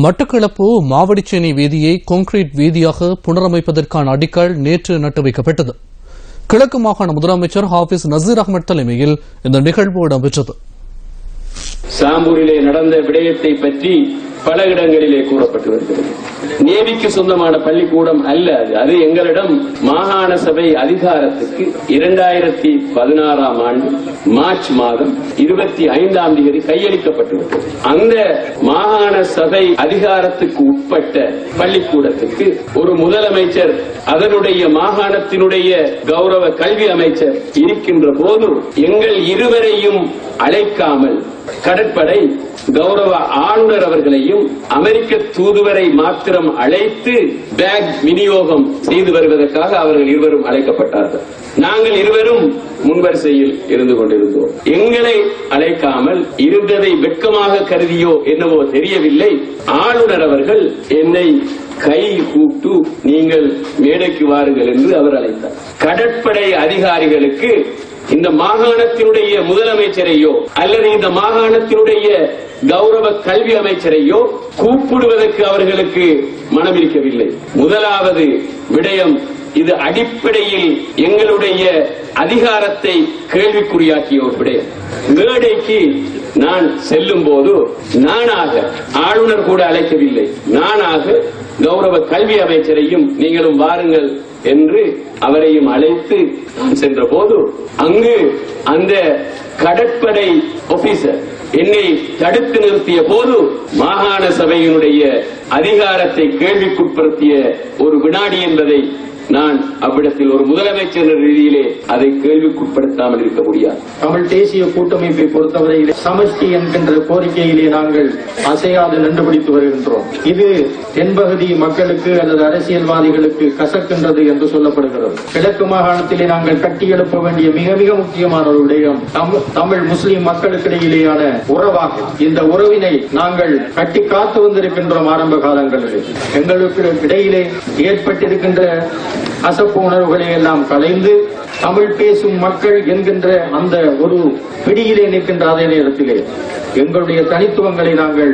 மட்டக்களப்பு மாவடிச்சேனை வீதியை கான்கிரீட் வீதியாக புனரமைப்பதற்கான அடிக்கல் நேற்று நட்டு வைக்கப்பட்டது கிழக்கு மாகாண முதலமைச்சர் ஹாபிஸ் நசீர் அகமது தலைமையில் இந்த நிகழ்வு இடம்பெற்றது. சாம்பூரிலே நடந்த விடயத்தை பற்றி பல இடங்களிலே கூறப்பட்டு வருகிறது. நேவிக்கு சொந்தமான பள்ளிக்கூடம் அல்ல அது. அது எங்களிடம் மாகாண சபை அதிகாரத்துக்கு இரண்டாயிரத்தி பதினாறாம் ஆண்டு மார்ச் மாதம் இருபத்தி ஐந்தாம் தேதி கையளிக்கப்பட்டுவிட்டது. அந்த மாகாண சபை அதிகாரத்துக்கு உட்பட்ட பள்ளிக்கூடத்துக்கு ஒரு முதலமைச்சர் அதனுடைய மாகாணத்தினுடைய கௌரவ கல்வி அமைச்சர் இருக்கின்ற போது எங்கள் இருவரையும் அழைக்காமல் கடற்படை கௌரவ ஆளுநர் அவர்களையும் அமெரிக்க தூதுவரை மாத்திரம் அழைத்து பேக் விநியோகம் செய்து வருவதற்காக அவர்கள் இருவரும் அழைக்கப்பட்டார்கள். நாங்கள் இருவரும் முன்வரிசையில் இருந்து கொண்டிருந்தோம். எங்களை அழைக்காமல் இருந்ததை வெட்கமாக கருதியோ என்னவோ தெரியவில்லை. ஆளுநர் அவர்கள் என்னை கை கூட்டு நீங்கள் மேடைக்கு வாருங்கள் என்று அவர் அழைத்தார். கடற்படை அதிகாரிகளுக்கு இந்த மாகாணத்தினுடைய முதலமைச்சரையோ அல்லது இந்த மாகாணத்தினுடைய கௌரவ கல்வி அமைச்சரையோ கூப்பிடுவதற்கு அவர்களுக்கு மனம் இருக்கவில்லை. முதலாவது விடயம் இது அடிப்படையில் எங்களுடைய அதிகாரத்தை கேள்விக்குறியாக்கிய ஒரு விடயம். மேடைக்கு நான் செல்லும் போது நானாக ஆளுநர் கூட அழைக்கவில்லை. நானாக கௌரவ கல்வி அமைச்சரையும் நீங்களும் வாருங்கள் என்று அவரையும் அழைத்து நான் சென்ற போது அங்கு அந்த கடற்படை ஆபீசர் என்னை தடுத்து நிறுத்திய போது மாகாண சபையினுடைய அதிகாரத்தை கேள்விக்குட்படுத்திய ஒரு வினாடி என்பதை நான் அவ்விடத்தில் ஒரு முதலமைச்சர் ரீதியிலே அதை கேள்விக்குட்படுத்தாமல் இருக்க முடியாது. தமிழ் தேசிய கூட்டமைப்பை பொறுத்தவரையில் சமஷ்டி என்கின்ற கோரிக்கையிலே நாங்கள் அசையாது நின்று பிடித்து வருகின்றோம். இது தென்பகுதி மக்களுக்கு அல்லது அரசியல்வாதிகளுக்கு கசக்கின்றது என்று சொல்லப்படுகிறது. கிழக்கு மாகாணத்திலே நாங்கள் கட்டியெழுப்ப வேண்டிய மிக மிக முக்கியமான ஒரு விடயம் தமிழ் முஸ்லிம் மக்களுக்கிடையிலேயான உறவாகும். இந்த உறவினை நாங்கள் கட்டி காத்து வந்திருக்கின்றோம் ஆரம்ப காலங்களில். எங்களுக்கு இடையிலே ஏற்பட்டிருக்கின்ற அசப்பு உணர்வுகளை எல்லாம் களைந்து தமிழ் பேசும் மக்கள் என்கின்ற அந்த ஒரு பிடியிலே நிற்கின்ற அதே நேரத்திலே எங்களுடைய தனித்துவங்களை நாங்கள்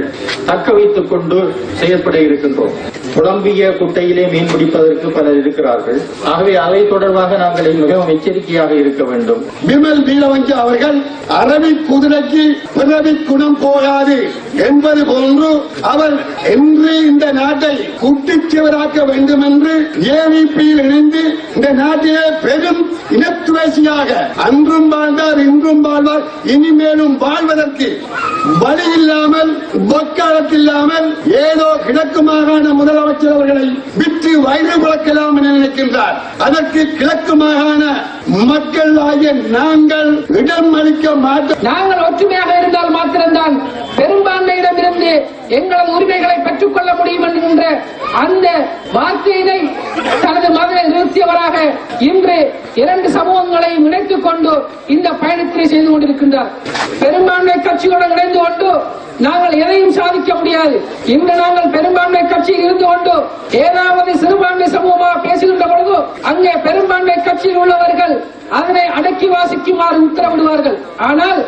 தக்க வைத்துக் கொண்டு செயற்பட இருக்கின்றோம். புலம்பிய குட்டையிலே மீன் பிடிப்பதற்கு பலர் இருக்கிறார்கள். ஆகவே அதை தொடர்பாக நாங்கள் மிகவும் எச்சரிக்கையாக இருக்க வேண்டும். விமல் வீரவஞ்சி அவர்கள் அரபி குதிரைக்கு பிறவி குணம் போகாது என்பது போன்று அவர் என்று இந்த நாட்டை குட்டிச்சுவராக்க வேண்டும் என்று ஏவிபியில் இணைந்து இந்த நாட்டிலே பெரும் இனத்துவேசியாக அன்றும் வாழ்ந்தார் இன்றும் வாழ்வார். இனிமேலும் வாழ்வதற்கு வழி இல்லாமல் வக்காலத்தில்லாமல் ஏதோ கிழக்கு மாகாண முதலமைச்சர் அவர்களை விற்று வயிறு முழக்கலாம் என நினைக்கின்றார். அதற்கு கிழக்கு மாகாண மக்கள் ஆகிய நாங்கள் இடம் அளிக்க மாட்டோம். நாங்கள் ஒற்றுமையாக இருந்தால் மாத்திரம்தான். பெரும்பான்மையிடம் எங்களது உரிமைகளை பெற்றுக் கொள்ள முடியும் என்கின்ற அந்த வார்த்தையினை தனது மதுரை நிறுத்தியவராக இன்று இரண்டு சமூகங்களையும் இணைத்துக் கொண்டு இந்த பயணத்தினை செய்து கொண்டிருக்கின்றார். பெரும்பான்மை கட்சிகளுடன் இணைந்து கொண்டு நாங்கள் எதையும் சாதிக்க முடியாது. இன்று நாங்கள் பெரும்பான்மை கட்சியில் இருந்து கொண்டு ஏதாவது சிறுபான்மை சமூகமாக பேசுகின்ற பொழுது அங்கே பெரும்பான்மை கட்சியில் உள்ளவர்கள் அதனை அடக்கி வாசிக்குமாறு உத்தரவிடுவார்கள். ஆனால்